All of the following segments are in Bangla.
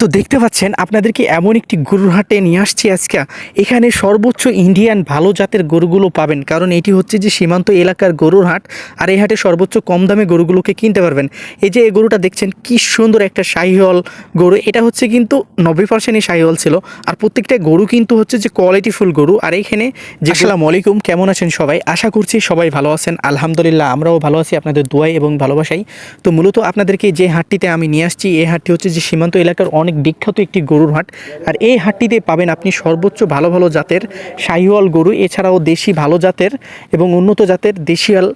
তো দেখতে পাচ্ছেন আপনাদেরকে এমন একটি গরুর হাটে নিয়ে আসছি আজকে। এখানে সর্বোচ্চ ইন্ডিয়ান ভালো জাতের গরুগুলো পাবেন। কারণ এটি হচ্ছে যে সীমান্ত এলাকার গরুর হাট আর এই হাটে সর্বোচ্চ কম দামে গরুগুলোকে কিনতে পারবেন। এই যে এই গরুটা দেখছেন কি সুন্দর একটা শাহিওয়াল গরু। এটা হচ্ছে কিন্তু নব্বই পার্সেন্টই শাহিওয়াল ছিল। আর প্রত্যেকটা গরু কিন্তু হচ্ছে যে কোয়ালিটিফুল গরু। আর এইখানে যে আসসালামু আলাইকুম কেমন আছেন সবাই? আশা করছি সবাই ভালো আছেন। আলহামদুলিল্লাহ আমরাও ভালো আছি আপনাদের দোয়াই এবং ভালোবাসাই। তো মূলত আপনাদেরকে যে হাটটিতে আমি নিয়ে আসছি এই হাটটি হচ্ছে যে সীমান্ত এলাকার অনেক বিখ্যাত একটি গরুর হাট। আর এই হাটটিতে পাবেন আপনি সর্বোচ্চ ভালো ভালো জাতের শাহিওয়াল গরু, এছাড়াও দেশি ভালো জাতের এবং উন্নত জাতের দেশিয়াল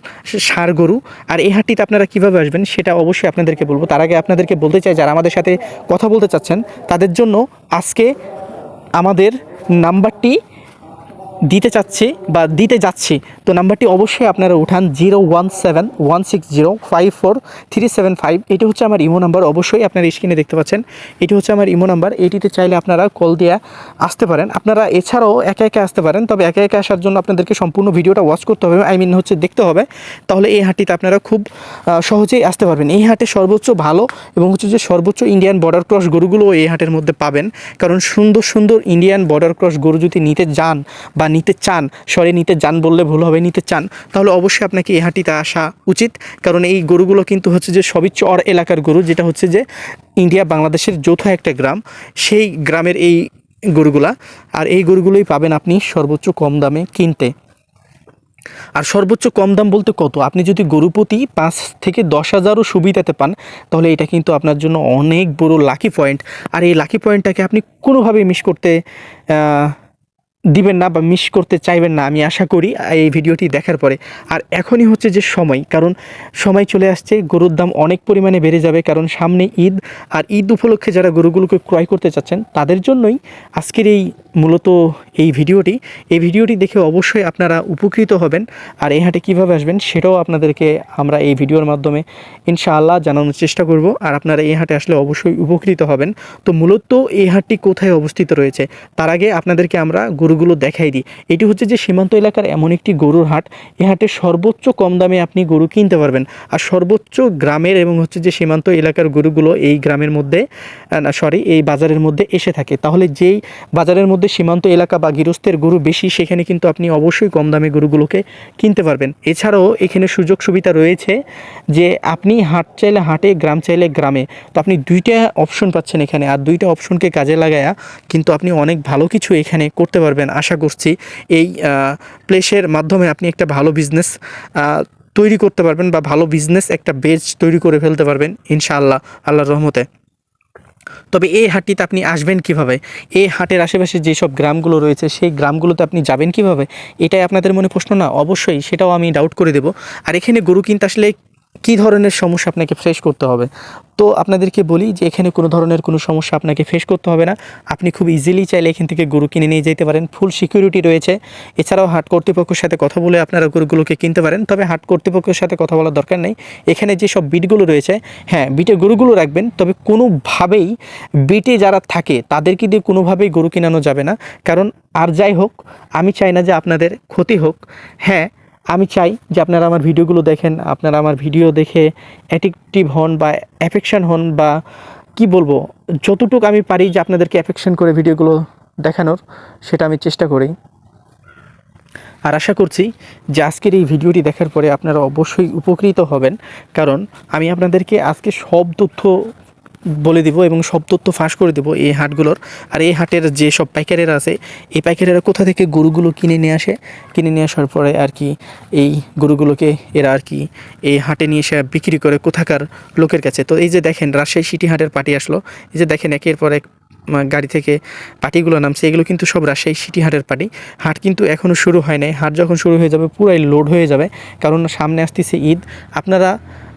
সার গরু। আর এই হাটটিতে আপনারা কীভাবে আসবেন সেটা অবশ্যই আপনাদেরকে বলব। তার আগে আপনাদেরকে বলতে চাই, যারা আমাদের সাথে কথা বলতে চাচ্ছেন, তাদের জন্য আজকে আমাদের নাম্বারটি দিতে চাচ্ছি বা দিতে যাচ্ছি। তো নাম্বারটি অবশ্যই আপনারা উঠান zero one seven one six zero five four three seven five. এটি হচ্ছে আমার ইমো নাম্বার, অবশ্যই আপনারা স্ক্রিনে দেখতে পাচ্ছেন। এটি হচ্ছে আমার ইমো নাম্বার, এটিতে চাইলে আপনারা কল দিয়ে আসতে পারেন। আপনারা এছাড়াও একা একা আসতে পারেন, তবে একা একা আসার জন্য আপনাদেরকে সম্পূর্ণ ভিডিওটা ওয়াচ করতে হবে। আই মিন হচ্ছে দেখতে হবে। তাহলে এই হাটটিতে আপনারা খুব সহজেই আসতে পারবেন। এই হাটে সর্বোচ্চ ভালো এবং হচ্ছে যে সর্বোচ্চ ইন্ডিয়ান বর্ডার ক্রস গরুগুলো এই হাটের মধ্যে পাবেন। কারণ সুন্দর সুন্দর ইন্ডিয়ান বর্ডার ক্রস গরু যদি নিতে যান বা নিতে চান, সরে নিতে যান বললে ভুল হবে। নিতে চান, তাহলে অবশ্যই আপনাকে এই হাটিতে আসা উচিত। কারণ এই গরুগুলো কিন্তু হচ্ছে যে সবই চর এলাকার গরু, যেটা হচ্ছে যে ইন্ডিয়া বাংলাদেশের যৌথ একটা গ্রাম। সেই গ্রামের এই গরুগুলা, আর এই গরুগুলোই পাবেন আপনি সর্বোচ্চ কম দামে কিনতে। আর সর্বোচ্চ কম দাম বলতে কত? আপনি যদি গরুপতি পাঁচ থেকে দশ হাজারও সুবিধাতে পান, তাহলে এটা কিন্তু আপনার জন্য অনেক বড় লাকি পয়েন্ট আর এই লাকি পয়েন্টটাকে আপনি কোনোভাবেই মিস করতে দিবেন না বা মিস করতে চাইবেন না, আমি আশা করি এই ভিডিওটি দেখার পরে। আর এখনই হচ্ছে যে সময়, কারণ সময় চলে আসছে, গরুর দাম অনেক পরিমাণে বেড়ে যাবে, কারণ সামনে ঈদ, আর ঈদ উপলক্ষে যারা গরুগুলোকে ক্রয় করতে চাচ্ছেন, তাদের জন্যই আজকের এই মূলত এই ভিডিওটি। এই ভিডিওটি দেখে অবশ্যই আপনারা উপকৃত হবেন। আর এই হাটে কীভাবে আসবেন সেটাও আপনাদেরকে আমরা এই ভিডিওর মাধ্যমে ইনশাআল্লাহ জানানোর চেষ্টা করব। আর আপনারা এই হাটে আসলে অবশ্যই উপকৃত হবেন। তো মূলত এই হাটটি কোথায় অবস্থিত রয়েছে? তার আগে আপনাদেরকে আমরা গরুগুলো দেখাই দিই। এটি হচ্ছে যে সীমান্ত এলাকার এমন একটি গরুর হাট। এই হাটে সর্বোচ্চ কম দামে আপনি গরু কিনতে পারবেন। আর সর্বোচ্চ গ্রামের এবং হচ্ছে যে সীমান্ত এলাকার গরুগুলো এই গ্রামের মধ্যে সরি এই বাজারের মধ্যে এসে থাকে। তাহলে যেই বাজারের মধ্যে সীমান্ত এলাকা বা গৃহস্থের গরু বেশি, সেখানে কিন্তু আপনি অবশ্যই কম দামে গরুগুলোকে কিনতে পারবেন। এছাড়াও এখানে সুযোগ সুবিধা রয়েছে যে আপনি হাট চাইলে হাটে, গ্রাম চাইলে গ্রামে। তো আপনি দুইটা অপশন পাচ্ছেন এখানে, আর দুইটা অপশনকে কাজে লাগায়া কিন্তু আপনি অনেক ভালো কিছু এখানে করতে পারবেন। আশা করছি এই প্লেসের মাধ্যমে আপনি একটা ভালো বিজনেস তৈরি করতে পারবেন বা ভালো বিজনেস একটা বেজ তৈরি করে ফেলতে পারবেন, ইনশাআল্লাহ। আল্লাহর রহমতে। তবে এই হাটটিতে আপনি আসবেন কীভাবে? এই হাটের আশেপাশে যেসব গ্রামগুলো রয়েছে, সেই গ্রামগুলোতে আপনি যাবেন কীভাবে? এটাই আপনাদের মনে প্রশ্ন না? অবশ্যই সেটাও আমি ডাউট করে দেব। আর এখানে গরু কিনতে আসলে কী ধরনের সমস্যা আপনাকে ফেস করতে হবে? তো আপনাদেরকে বলি যে, এখানে কোনো ধরনের কোনো সমস্যা আপনাকে ফেস করতে হবে না। আপনি খুব ইজিলি চাইলে এখান থেকে গরু কিনে নিয়ে যেতে পারেন। ফুল সিকিউরিটি রয়েছে। এছাড়াও হাট কর্তৃপক্ষের সাথে কথা বলে আপনারা গরুগুলোকে কিনতে পারেন। তবে হাট কর্তৃপক্ষের সাথে কথা বলার দরকার নেই। এখানে যেসব বিটগুলো রয়েছে হ্যাঁ বিটে গরুগুলো রাখবেন। তবে কোনোভাবেই বিটে যারা থাকে, তাদেরকে দিয়ে কোনোভাবেই গরু কেনানো যাবে না। কারণ আর যাই হোক, আমি চাই না যে আপনাদের ক্ষতি হোক। হ্যাঁ আমি চাই যে আপনারা আমার ভিডিওগুলো দেখেন, আপনারা আমার ভিডিও দেখে অ্যাডিকটিভ হন বা অ্যাফেকশান হন বা কি বলব, যতটুকু আমি পারি যে আপনাদেরকে অ্যাফেকশন করে ভিডিওগুলো দেখানোর, সেটা আমি চেষ্টা করি। আর আশা করছি যে আজকের এই ভিডিওটি দেখার পরে আপনারা অবশ্যই উপকৃত হবেন, কারণ আমি আপনাদেরকে আজকে সব তথ্য বলে দিব এবং সব তথ্য ফাঁস করে দেবো এই হাটগুলোর। আর এই হাটের যে সব পাইকারেরা আছে, এই পাইকারেরা কোথা থেকে গরুগুলো কিনে নিয়ে আসে? কিনে নিয়ে আসার পরে আর কি এই গরুগুলোকে এরা আর কি এই হাটে নিয়ে এসে বিক্রি করে কোথাকার লোকের কাছে। তো এই যে দেখেন, রাজশাহী সিটি হাটের পার্টি আসলো। এই যে দেখেন, একের পর এক গাড়ি থেকে পার্টিগুলো নামছে। এগুলো কিন্তু সব রাজশাহী সিটি হাটের পার্টি হাট কিন্তু এখনও শুরু হয় নাই। হাট যখন শুরু হয়ে যাবে, পুরাই লোড হয়ে যাবে। কারণ সামনে আসতেছে ঈদ। আপনারা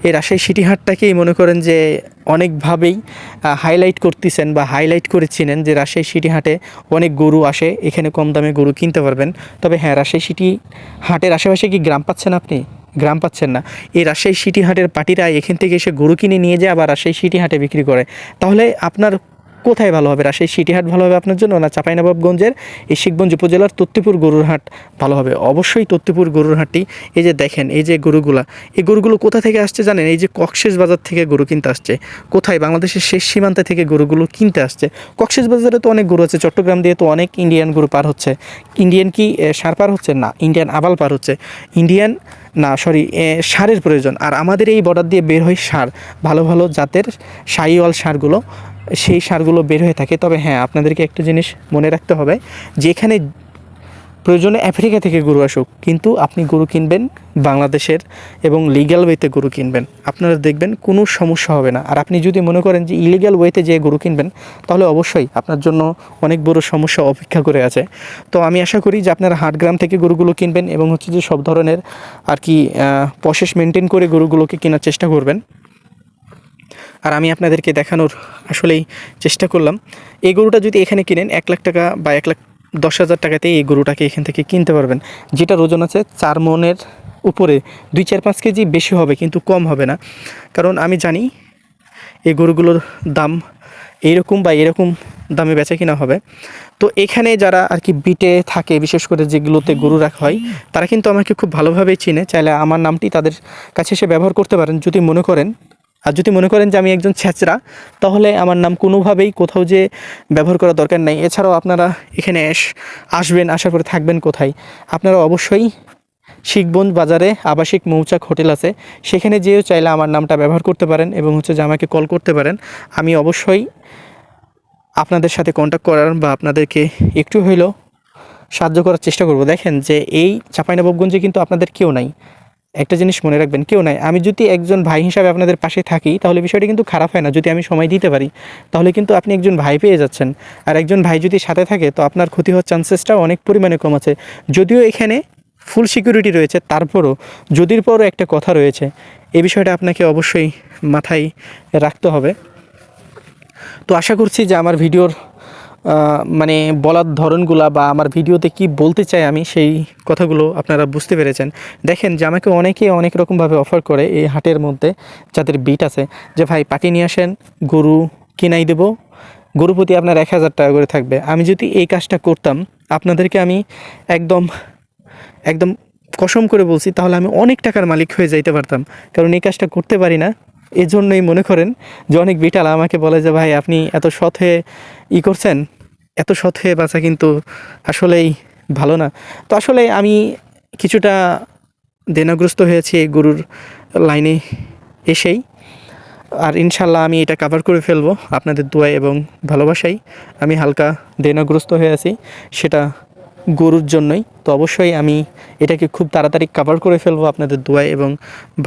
এই রাজশাহী সিটি হাটটাকেই মনে করেন যে অনেকভাবেই হাইলাইট করতেছেন বা হাইলাইট করেছিলেন যে রাজশাহী সিটি হাটে অনেক গরু আসে, এখানে কম দামে গরু কিনতে পারবেন। তবে হ্যাঁ রাজশাহী সিটি হাটের আশেপাশে কি গ্রাম পাচ্ছেন আপনি? গ্রাম পাচ্ছেন না। এই রাজশাহী সিটি হাটের পার্টিরা এখান থেকে এসে গরু কিনে নিয়ে যায়, আবার রাজশাহী সিটি হাটে বিক্রি করে। তাহলে আপনার কোথায় ভালো হবে? রাজশাহী সিটিহাট ভালো হবে আপনার জন্য না চাঁপাইনবাবগঞ্জের? এই শিখগঞ্জ উপজেলার তত্ত্বপুর গরুর হাট ভালো হবে। অবশ্যই তত্ত্বপুর গরুর হাটটি। এই যে দেখেন, এই যে গরুগুলা, এই গরুগুলো কোথা থেকে আসছে জানেন? এই যে কক্সেস বাজার থেকে গরু কিনতে আসছে। কোথায়? বাংলাদেশের শেষ সীমান্তে থেকে গরুগুলো কিনতে আসছে। কক্সেস বাজারে তো অনেক গরু আছে, চট্টগ্রাম দিয়ে তো অনেক ইন্ডিয়ান গরু পার হচ্ছে। ইন্ডিয়ান কি সার পার হচ্ছে? না ইন্ডিয়ান আবাল পার হচ্ছে। ইন্ডিয়ান না সরি সারের প্রয়োজন। আর আমাদের এই বর্ডার দিয়ে বের হয় সার। ভালো ভালো জাতের সাইওয়াল সারগুলো। সেই সারগুলো বের হয়ে থাকে। তবে হ্যাঁ আপনাদেরকে একটা জিনিস মনে রাখতে হবে যে এখানে প্রয়োজনে আফ্রিকা থেকে গরু আসুক, কিন্তু আপনি গরু কিনবেন বাংলাদেশের এবং লিগ্যাল ওয়েতে গরু কিনবেন। আপনারা দেখবেন কোনো সমস্যা হবে না। আর আপনি যদি মনে করেন যে ইলিগ্যাল ওয়েতে যে গরু কিনবেন, তাহলে অবশ্যই আপনার জন্য অনেক বড় সমস্যা অপেক্ষা করে আছে। তো আমি আশা করি যে আপনারা হাটগ্রাম থেকে গরুগুলো কিনবেন এবং হচ্ছে যে সব ধরনের আর কি প্রসেস মেনটেন করে গরুগুলোকে কেনার চেষ্টা করবেন। আর আমি আপনাদেরকে দেখানোর আসলেই চেষ্টা করলাম। এই গরুটা যদি এখানে কিনেন, এক লাখ টাকা বা এক লাখ দশ হাজার টাকাতে এই গরুটাকে এখান থেকে কিনতে পারবেন। যেটার ওজন আছে চার মনের উপরে। দুই চার পাঁচ কেজি বেশি হবে, কিন্তু কম হবে না। কারণ আমি জানি এই গরুগুলোর দাম এইরকম বা এরকম দামে বেচা কিনা হবে। তো এখানে যারা আর কি বিটে থাকে, বিশেষ করে যেগুলোতে গরু রাখা হয়, তারা কিন্তু আমাকে খুব ভালোভাবেই চিনে। চাইলে আমার নামটি তাদের কাছে এসে ব্যবহার করতে পারেন। যদি মনে করেন আর যদি মনে করেন যে আমি একজন ছেচরা তাহলে আমার নাম কোনোভাবেই কোথাও যে ব্যবহার করার দরকার নেই। এছাড়াও আপনারা এখানে আসবেন আসার পরে থাকবেন কোথায়? আপনারা অবশ্যই শিখবঞ্জ বাজারে আবাসিক মৌচাক হোটেল আছে। সেখানে যেয়েও চাইলে আমার নামটা ব্যবহার করতে পারেন এবং হচ্ছে যে আমাকে কল করতে পারেন। আমি অবশ্যই আপনাদের সাথে কন্ট্যাক্ট করার বা আপনাদেরকে একটু হইলেও সাহায্য করার চেষ্টা করব। দেখেন যে এই চাঁপাইনবাবগঞ্জে কিন্তু আপনাদের কেউ নাই। একটা জিনিস মনে রাখবেন, কেউ নাই। আমি যদি একজন ভাই হিসাবে আপনাদের পাশে থাকি, তাহলে বিষয়টা কিন্তু খারাপ হয় না। যদি আমি সময় দিতে পারি, তাহলে কিন্তু আপনি একজন ভাই পেয়ে যাচ্ছেন। আর একজন ভাই যদি সাথে থাকে, তো আপনার ক্ষতি হওয়ার চান্সেসটা অনেক পরিমাণে কম আছে। যদিও এখানে ফুল সিকিউরিটি রয়েছে, তারপরও যদির পরও একটা কথা রয়েছে, এই বিষয়টা আপনাকে অবশ্যই মাথায় রাখতে হবে। তো আশা করছি যে আমার ভিডিওর মানে বলার ধরনগুলা বা আমার ভিডিওতে কি বলতে চাই আমি সেই কথাগুলো আপনারা বুঝতে পেরেছেন। দেখেন যে আমাকে অনেকে অনেক রকমভাবে অফার করে এই হাটের মধ্যে যাদের বিট আছে যে, ভাই, পাটি নিয়ে আসেন, গরু কিনাই দেব গরু প্রতি আপনার এক হাজার টাকা করে থাকবে। আমি যদি এই কাজটা করতাম, আপনাদেরকে আমি একদম একদম কসম করে বলছি, তাহলে আমি অনেক টাকার মালিক হয়ে যাইতে পারতাম। কারণ এই কাজটা করতে পারি না। এজন্যই মনে করেন যে, অনেক বিটাল আমাকে বলে যে, ভাই, আপনি এত হয়ে ই করছেন এত সৎ হয়ে বাঁচা কিন্তু আসলেই ভালো না। তো আসলে আমি কিছুটা দেনাগ্রস্ত হয়েছি এই গরুর লাইনে এসেই। আর ইনশাল্লাহ আমি এটা কাভার করে ফেলব আপনাদের দোয়ায় এবং ভালোবাসাই আমি হালকা দেনাগ্রস্ত হয়ে আছি সেটা গরুর জন্যই। তো অবশ্যই আমি এটাকে খুব তাড়াতাড়ি কাভার করে ফেলব আপনাদের দোয়ায় এবং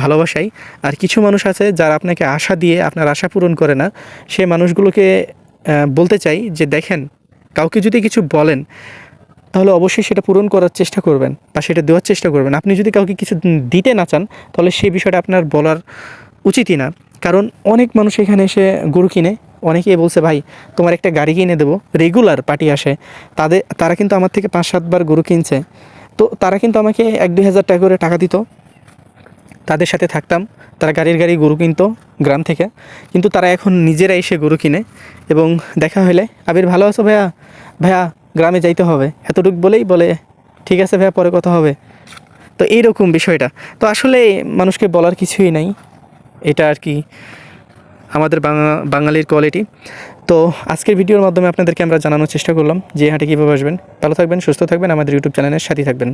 ভালোবাসাই আর কিছু মানুষ আছে যারা আপনাকে আশা দিয়ে আপনার আশা পূরণ করে না। সে মানুষগুলোকে বলতে চাই যে দেখেন কাউকে যদি কিছু বলেন, তাহলে অবশ্যই সেটা পূরণ করার চেষ্টা করবেন বা সেটা দেওয়ার চেষ্টা করবেন। আপনি যদি কাউকে কিছু দিতে না চান, তাহলে সেই বিষয়টা আপনার বলার উচিতই না। কারণ অনেক মানুষ এখানে এসে গরু কিনে, অনেকেই বলছে, ভাই, তোমার একটা গাড়ি কিনে দেবো রেগুলার পার্টি আসে। তাদের, তারা কিন্তু আমার থেকে পাঁচ সাতবার গরু কিনছে। তো তারা কিন্তু আমাকে এক দুই হাজার টাকা করে টাকা দিত। তাদের সাথে থাকতাম। তারা গাড়ির গাড়ি গরু কিনতো গ্রাম থেকে। কিন্তু তারা এখন নিজেরা এসে গরু কিনে এবং দেখা হলে, আবির, ভালো আছো ভাইয়া? ভাইয়া, গ্রামে যাইতে হবে। এতটুক বলেই বলে, ঠিক আছে ভাইয়া, পরে কথা হবে। তো এইরকম বিষয়টা। তো আসলে মানুষকে বলার কিছুই নাই। এটা আর কি আমাদের বাঙালির কোয়ালিটি। তো আজকের ভিডিওর মাধ্যমে আপনাদেরকে আমরা জানানোর চেষ্টা করলাম যে হাটে কীভাবে আসবেন। ভালো থাকবেন, সুস্থ থাকবেন, আমাদের ইউটিউব চ্যানেলের সাথে থাকবেন।